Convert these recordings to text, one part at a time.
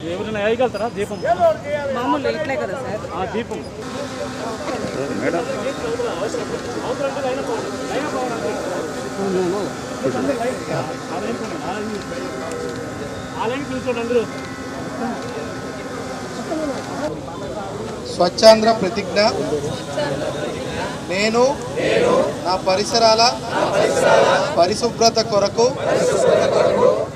ఎవరైనా వేయగలుగుతారా? దీపం? మామూలు ఇట్లే కదా సార్. ఆ దీపం. మేడం స్వచ్ఛాంధ్ర ప్రతిజ్ఞ. నేను నా పరిసరాల పరిశుభ్రత కొరకు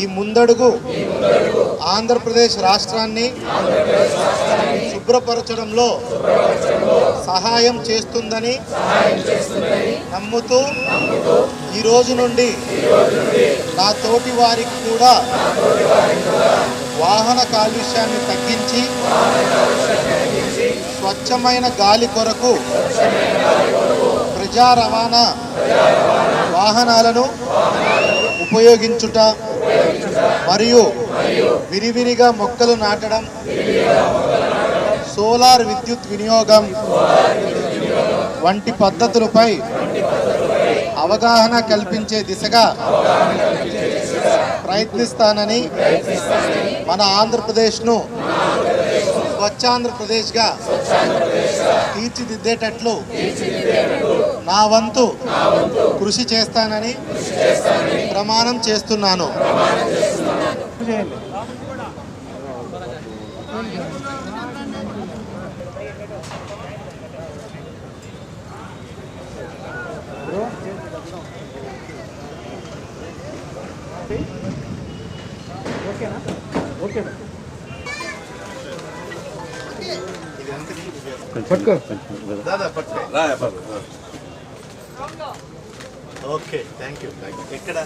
ఈ ముందడుగు ఆంధ్రప్రదేశ్ రాష్ట్రాన్ని శుభ్రపరచడంలో సహాయం చేస్తుందని నమ్ముతూ ఈ రోజు నుండి నా తోటి వారికి కూడా వాహన కాలుష్యాన్ని తగ్గించి స్వచ్ఛమైన గాలి కొరకు ప్రజా రవాణా వాహనాలను ఉపయోగించుట మరియు విరివిరిగా మొక్కలు నాటడం సోలార్ విద్యుత్ వినియోగం వంటి పద్ధతులపై అవగాహన కల్పించే దిశగా ప్రయత్నిస్తానని మన ఆంధ్రప్రదేశ్ను స్వచ్ఛాంధ్రప్రదేశ్గా తీర్చిదిద్దేటట్లు నా వంతు కృషి చేస్తానని ప్రమాణం చేస్తున్నాను. ఓకేనా? ఓకే పట్టుకో. ఓకే థ్యాంక్ యూ ఎక్కడ?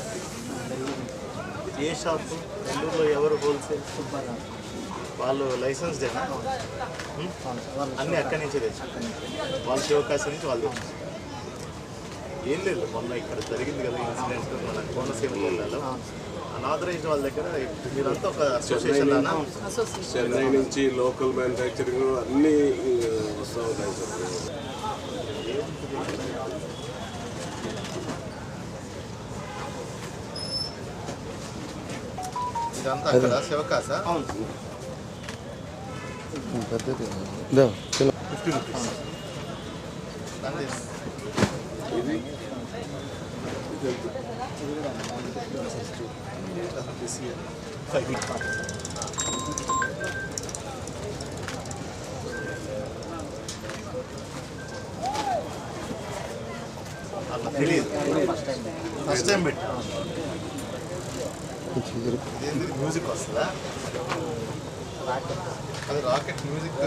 ఏ షాప్? నెల్లూరులో ఎవరు హోల్సేల్? వాళ్ళు లైసెన్స్ అన్నీ అక్కడి నుంచే తెచ్చు వాళ్ళ శివకాశం నుంచి వాళ్ళు తెచ్చు ఏం లేదు. మొన్న ఇక్కడ జరిగింది కదా ఇన్సిడెంట్ మన కోనసీమ జిల్లాలో. అనాథరైజ్ వాళ్ళ దగ్గర మీరంతా ఒక అసోసియేషన్ చెన్నై నుంచి లోకల్ మ్యానుఫ్యాక్చరింగ్ అన్నీ వస్తూ ఉంటాయి సార్. ఇదంతా అక్కడ Sivakasi? Fifty rupees. ఇది తెలియదు ఫస్ట్ టైం పెట్టి ఇదేంది మ్యూజిక్ వస్తుందా అది రాకెట్ మ్యూజిక్